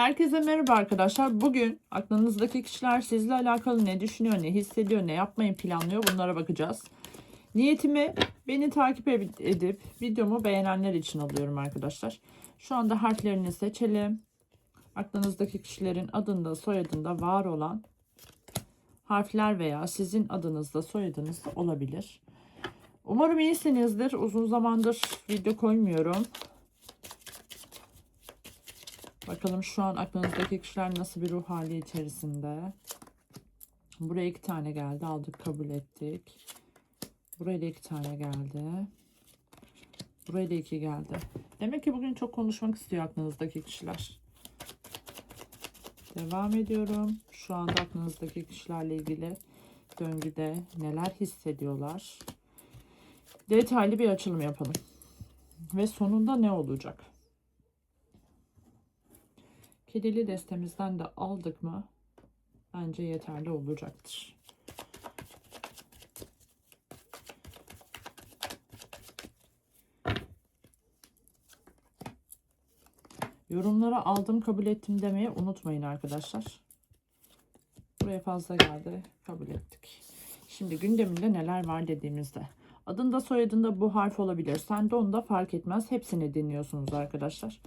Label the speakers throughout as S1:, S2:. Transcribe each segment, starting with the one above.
S1: Herkese merhaba arkadaşlar. Bugün aklınızdaki kişiler sizle alakalı ne düşünüyor, ne hissediyor, ne yapmayı planlıyor bunlara bakacağız. Niyetimi beni takip edip videomu beğenenler için alıyorum arkadaşlar. Şu anda harflerini seçelim. Aklınızdaki kişilerin adında, soyadında var olan harfler veya sizin adınızda, soyadınızda olabilir. Umarım iyisinizdir. Uzun zamandır video koymuyorum. Bakalım şu an aklınızdaki kişiler nasıl bir ruh hali içerisinde. Buraya iki tane geldi. Aldık kabul ettik. Buraya da iki tane geldi. Buraya da iki geldi. Demek ki bugün çok konuşmak istiyor aklınızdaki kişiler. Devam ediyorum. Şu anda aklınızdaki kişilerle ilgili döngüde neler hissediyorlar. Detaylı bir açılım yapalım. Ve sonunda ne olacak? Kedili destemizden de aldık mı bence yeterli olacaktır. Yorumlara aldım kabul ettim demeyi unutmayın arkadaşlar. Buraya fazla geldi kabul ettik. Şimdi gündeminde neler var dediğimizde. Adında soyadında bu harf olabilir. Sen de onu da fark etmez. Hepsini dinliyorsunuz arkadaşlar.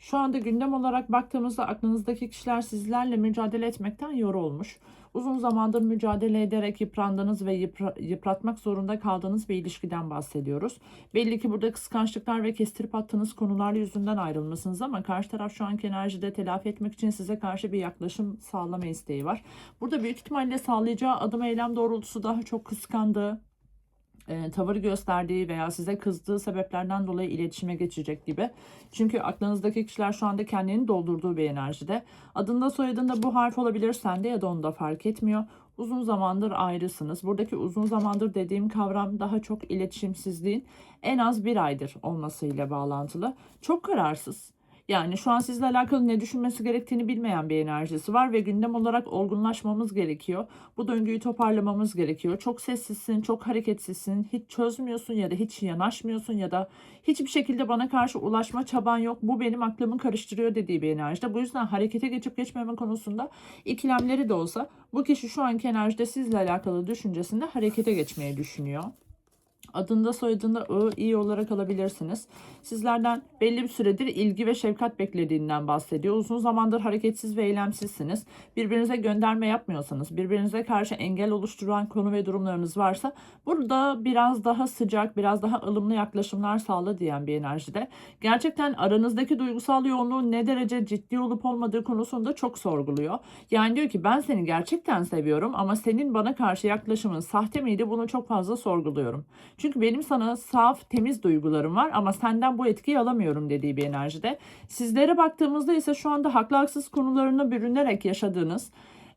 S1: Şu anda gündem olarak baktığımızda aklınızdaki kişiler sizlerle mücadele etmekten yorulmuş. Uzun zamandır mücadele ederek yıprandığınız ve yıpra yıpratmak zorunda kaldığınız bir ilişkiden bahsediyoruz. Belli ki burada kıskançlıklar ve kestirip attığınız konular yüzünden ayrılmışsınız ama karşı taraf şu anki enerjide telafi etmek için size karşı bir yaklaşım sağlama isteği var. Burada büyük ihtimalle sağlayacağı adım eylem doğrultusu daha çok kıskandığı, e, tavır gösterdiği veya size kızdığı sebeplerden dolayı iletişime geçecek gibi. Çünkü aklınızdaki kişiler şu anda kendini doldurduğu bir enerjide. Adında soyadında bu harf olabilir sende ya da onda fark etmiyor. Uzun zamandır ayrısınız. Buradaki uzun zamandır dediğim kavram daha çok iletişimsizliğin en az bir aydır olmasıyla bağlantılı. Çok kararsız yani şu an sizle alakalı ne düşünmesi gerektiğini bilmeyen bir enerjisi var ve gündem olarak olgunlaşmamız gerekiyor. Bu döngüyü toparlamamız gerekiyor. Çok sessizsin, çok hareketsizsin, hiç çözmüyorsun ya da hiç yanaşmıyorsun ya da hiçbir şekilde bana karşı ulaşma çaban yok. Bu benim aklımı karıştırıyor dediği bir enerjide. Bu yüzden harekete geçip geçmeme konusunda ikilemleri de olsa bu kişi şu anki enerjide sizle alakalı düşüncesinde harekete geçmeyi düşünüyor. Adında soyadında I, iyi olarak alabilirsiniz. Sizlerden belli bir süredir ilgi ve şefkat beklediğinden bahsediyor. Uzun zamandır hareketsiz ve eylemsizsiniz. Birbirinize gönderme yapmıyorsanız, birbirinize karşı engel oluşturan konu ve durumlarınız varsa burada biraz daha sıcak, biraz daha ılımlı yaklaşımlar sağla diyen bir enerjide. Gerçekten aranızdaki duygusal yoğunluğun ne derece ciddi olup olmadığı konusunda çok sorguluyor. Yani diyor ki ben seni gerçekten seviyorum ama senin bana karşı yaklaşımın sahte miydi bunu çok fazla sorguluyorum. Çünkü benim sana saf, temiz duygularım var ama senden bu etkiyi alamıyorum dediği bir enerjide. Sizlere baktığımızda ise şu anda haklı haksız konularına bürünerek yaşadığınız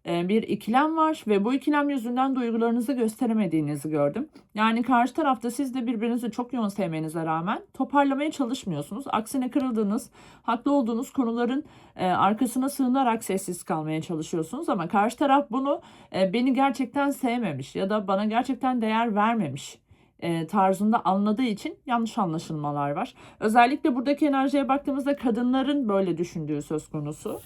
S1: e, bir ikilem var ve bu ikilem yüzünden duygularınızı gösteremediğinizi gördüm. Yani karşı tarafta siz de birbirinizi çok yoğun sevmenize rağmen toparlamaya çalışmıyorsunuz. Aksine kırıldığınız, haklı olduğunuz konuların e, arkasına sığınarak sessiz kalmaya çalışıyorsunuz ama karşı taraf bunu e, beni gerçekten sevmemiş ya da bana gerçekten değer vermemiş e, tarzında anladığı için yanlış anlaşılmalar var. Özellikle buradaki enerjiye baktığımızda kadınların böyle düşündüğü söz konusu.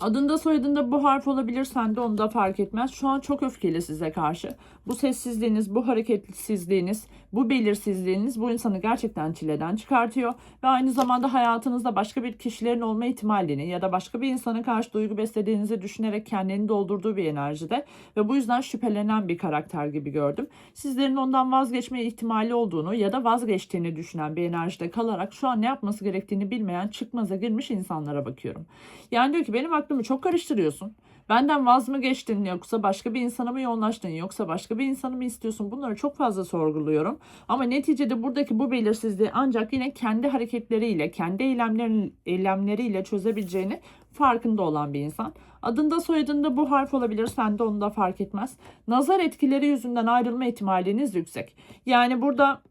S1: Adında soyadında bu harf olabilir sen de onu da fark etmez. Şu an çok öfkeli size karşı. Bu sessizliğiniz, bu hareketsizliğiniz, bu belirsizliğiniz bu insanı gerçekten çileden çıkartıyor. Ve aynı zamanda hayatınızda başka bir kişilerin olma ihtimalini ya da başka bir insana karşı duygu beslediğinizi düşünerek kendini doldurduğu bir enerjide. Ve bu yüzden şüphelenen bir karakter gibi gördüm. Sizlerin ondan vazgeçme ihtimali olduğunu ya da vazgeçtiğini düşünen bir enerjide kalarak şu an ne yapması gerektiğini bilmeyen çıkmaza girmiş insanlara bakıyorum. Yani diyor ki benim aklımı çok karıştırıyorsun. Benden vaz mı geçtin yoksa başka bir insana mı yoğunlaştın yoksa başka bir insanı mı istiyorsun? Bunları çok fazla sorguluyorum. Ama neticede buradaki bu belirsizliği ancak yine kendi hareketleriyle, kendi eylemlerin, eylemleriyle çözebileceğini farkında olan bir insan. Adında soyadında bu harf olabilir sen de onu da fark etmez. Nazar etkileri yüzünden ayrılma ihtimaliniz yüksek. Yani burada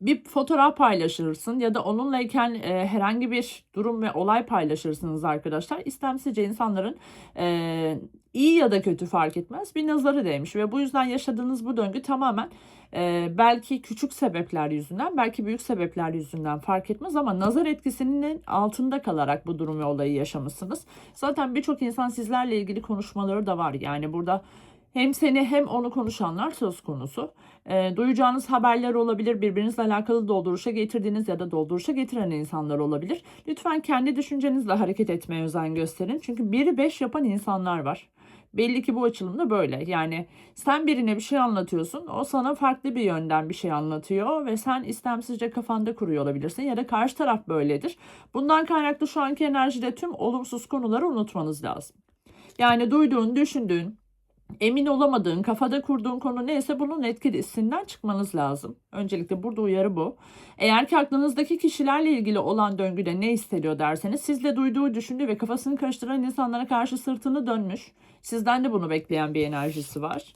S1: bir fotoğraf paylaşırsın ya da onunlayken e, herhangi bir durum ve olay paylaşırsınız arkadaşlar. İstemsizce insanların e, iyi ya da kötü fark etmez bir nazarı değmiş ve bu yüzden yaşadığınız bu döngü tamamen e, belki küçük sebepler yüzünden belki büyük sebepler yüzünden fark etmez ama nazar etkisinin altında kalarak bu durum ve olayı yaşamışsınız. Zaten birçok insan sizlerle ilgili konuşmaları da var yani burada hem seni hem onu konuşanlar söz konusu. E, duyacağınız haberler olabilir. Birbirinizle alakalı dolduruşa getirdiğiniz ya da dolduruşa getiren insanlar olabilir. Lütfen kendi düşüncenizle hareket etmeye özen gösterin. Çünkü 1'i 5 yapan insanlar var. Belli ki bu açılımda böyle. Yani sen birine bir şey anlatıyorsun. O sana farklı bir yönden bir şey anlatıyor ve sen istemsizce kafanda kuruyor olabilirsin ya da karşı taraf böyledir. Bundan kaynaklı şu anki enerjide tüm olumsuz konuları unutmanız lazım. Yani duyduğun, düşündüğün, emin olamadığın, kafada kurduğun konu neyse bunun etkisinden çıkmanız lazım. Öncelikle burada uyarı bu. Eğer ki aklınızdaki kişilerle ilgili olan döngüde ne hissediyor derseniz sizle duyduğu, düşündüğü ve kafasını karıştıran insanlara karşı sırtını dönmüş. Sizden de bunu bekleyen bir enerjisi var.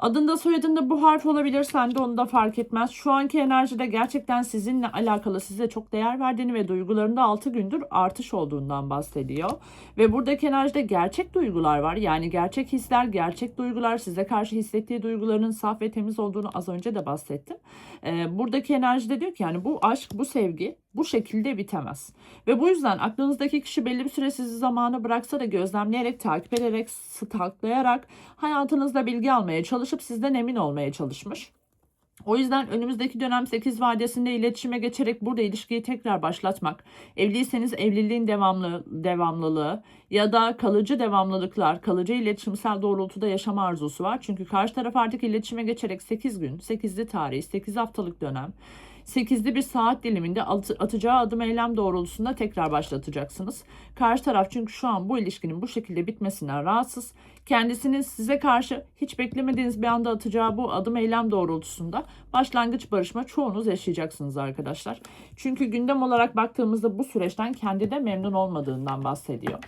S1: Adında soyadında bu harf olabilir. Sen de onu da fark etmez. Şu anki enerjide gerçekten sizinle alakalı size çok değer verdiğini ve duygularında 6 gündür artış olduğundan bahsediyor. Ve buradaki enerjide gerçek duygular var. Yani gerçek hisler, gerçek duygular size karşı hissettiği duygularının saf ve temiz olduğunu az önce de bahsettim. Ee, buradaki enerjide diyor ki yani bu aşk, bu sevgi bu şekilde bitemez. Ve bu yüzden aklınızdaki kişi belli bir süre sizi zamana bıraksa da gözlemleyerek, takip ederek, stalklayarak hayatınızda bilgi almaya çalışıp sizden emin olmaya çalışmış. O yüzden önümüzdeki dönem 8 vadesinde iletişime geçerek burada ilişkiyi tekrar başlatmak, evliyseniz evliliğin devamlı devamlılığı ya da kalıcı devamlılıklar, kalıcı iletişimsel doğrultuda yaşama arzusu var. Çünkü karşı taraf artık iletişime geçerek 8 gün, 8'li tarih, 8 haftalık dönem 8'li bir saat diliminde atacağı adım eylem doğrultusunda tekrar başlatacaksınız. Karşı taraf çünkü şu an bu ilişkinin bu şekilde bitmesinden rahatsız. Kendisinin size karşı hiç beklemediğiniz bir anda atacağı bu adım eylem doğrultusunda başlangıç barışma çoğunuz yaşayacaksınız arkadaşlar. Çünkü gündem olarak baktığımızda bu süreçten kendi de memnun olmadığından bahsediyor.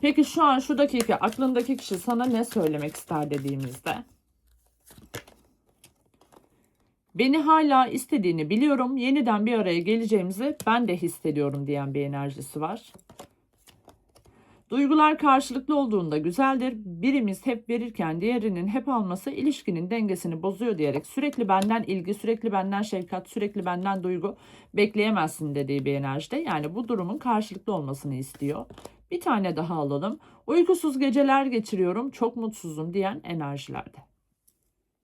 S1: Peki şu an şu dakika aklındaki kişi sana ne söylemek ister dediğimizde? Beni hala istediğini biliyorum. Yeniden bir araya geleceğimizi ben de hissediyorum diyen bir enerjisi var. Duygular karşılıklı olduğunda güzeldir. Birimiz hep verirken diğerinin hep alması ilişkinin dengesini bozuyor diyerek sürekli benden ilgi, sürekli benden şefkat, sürekli benden duygu bekleyemezsin dediği bir enerjide. Yani bu durumun karşılıklı olmasını istiyor. Bir tane daha alalım. Uykusuz geceler geçiriyorum, çok mutsuzum diyen enerjilerde.